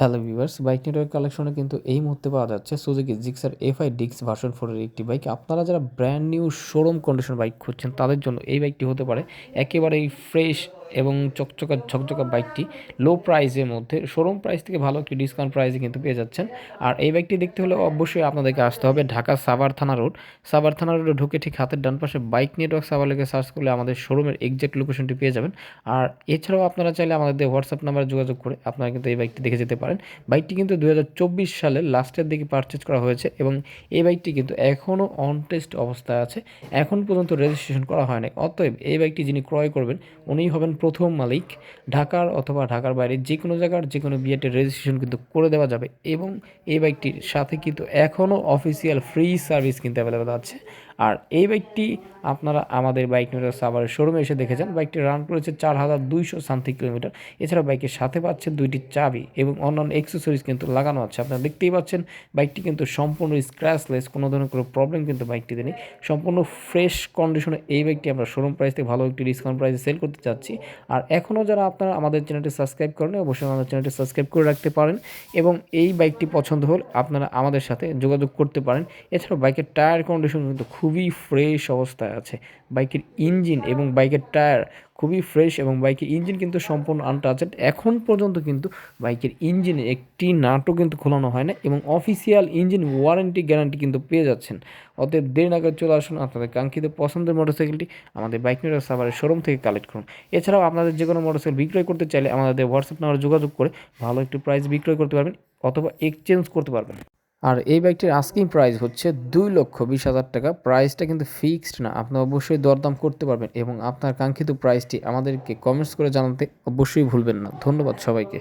Hello viewers bike network কালেকশনে কিন্তু এই মুহূর্তে পাওয়া যাচ্ছে সুজুকি জিক্সার এফআই ডিক্স ভার্সন ফোরের একটি বাইক। আপনারা যারা brand new showroom condition bike খুঁজছেন, তাদের জন্য এই বাইকটি হতে পারে। একেবারেই ফ্রেশ এবং চকচকা ঝকঝকা বাইকটি লো প্রাইসের মধ্যে। শোরুম প্রাইস থেকে ভালো একটি ডিসকাউন্ট প্রাইসে কিন্তু পেয়ে যাচ্ছেন। আর এই বাইকটি দেখতে হলে অবশ্যই আপনাদেরকে আসতে হবে ঢাকা সাভার থানা রোড সাভার থানা রোডে ঢুকে ঠিক হাতের ডান পাশে বাইক নেটওয়ার্ক সাভার লেগে সার্চ করলে আমাদের শোরুমের এক্সাক্ট লোকেশনটি পেয়ে যাবেন। আর এছাড়াও আপনারা চাইলে আমাদের হোয়াটসঅ্যাপ নাম্বারে যোগাযোগ করে আপনারা কিন্তু এই বাইকটি দেখে যেতে পারেন। বাইকটি কিন্তু দু সালের লাস্টের দিকে পারচেজ করা হয়েছে এবং এই বাইকটি কিন্তু এখনও অন টেস্ট অবস্থায় আছে। এখন পর্যন্ত রেজিস্ট্রেশন করা হয়নি। অতএব এই বাইকটি যিনি ক্রয় করবেন, উনিই হবেন প্রথম মালিক, ঢাকার অথবা ঢাকার বাইরে যে কোনো জায়গার যে কোনো বিয়েটের রেজিস্ট্রেশন কিন্তু করে দেওয়া যাবে এবং এই বাইকটির সাথে কিন্তু এখনও অফিসিয়াল ফ্রি সার্ভিস কিন্তু অ্যাভেলেবেল আছে। আর এই বাইকটি আপনারা আমাদের বাইক নিউজ সাভারের শোরুমে এসে দেখে যান বাইকটি রান করেছে চার হাজার দুইশো সামথিং কিলোমিটার এছাড়া বাইকের সাথে পাচ্ছেন দুইটি চাবি এবং অন্যান্য এক্সেসরিজ কিন্তু লাগানো আছে। আপনারা দেখতেই পাচ্ছেন, বাইকটি কিন্তু সম্পূর্ণ স্ক্র্যাচলেস কোনো ধরনের কোনো প্রবলেম কিন্তু বাইকটিতে নেই। সম্পূর্ণ ফ্রেশ কন্ডিশনে এই বাইকটি আমরা শোরুম প্রাইস থেকে ভালো একটি ডিসকাউন্ট প্রাইসে সেল করতে চাচ্ছি। আর এখনও যারা আপনারা আমাদের চ্যানেলটি সাবস্ক্রাইব করেন অবশ্যই আমাদের চ্যানেলটি সাবস্ক্রাইব করে রাখতে পারেন এবং এই বাইকটি পছন্দ হলে আপনারা আমাদের সাথে যোগাযোগ করতে পারেন। এছাড়াও বাইকের টায়ার কন্ডিশন কিন্তু খুবই ফ্রেশ অবস্থায়। আছে। বাইকের ইঞ্জিন এবং বাইকের টায়ার খুবই ফ্রেশ এবং বাইকের ইঞ্জিন কিন্তু সম্পূর্ণ আনটাচেড এখন পর্যন্ত কিন্তু বাইকের ইঞ্জিনে একটি নাটও কিন্তু খোলানো হয় না এবং অফিসিয়াল ইঞ্জিন ওয়ারেন্টি গ্যারান্টি কিন্তু পেয়ে যাচ্ছেন। অতএব দেরি নাগাদ চলে আসুন আপনাদের কাঙ্ক্ষিত পছন্দের মোটরসাইকেলটি আমাদের বাইক নিউজ সাভারের শোরুম থেকে কালেক্ট করুন। এছাড়াও আপনাদের যে কোনো মোটরসাইকেল বিক্রয় করতে চাইলে আমাদের হোয়াটসঅ্যাপ নাম্বারে যোগাযোগ করে ভালো একটি প্রাইস বিক্রয় করতে পারবেন অথবা এক্সচেঞ্জ করতে পারবেন। আর এই বাইকটির আস্কিং প্রাইস হচ্ছে দুই লক্ষ বিশ হাজার টাকা। প্রাইসটা কিন্তু ফিক্সড না, আপনি অবশ্যই দরদাম করতে পারবেন এবং আপনার কাঙ্ক্ষিত প্রাইসটি আমাদেরকে কমেন্টস করে জানাতে অবশ্যই ভুলবেন না। ধন্যবাদ সবাইকে।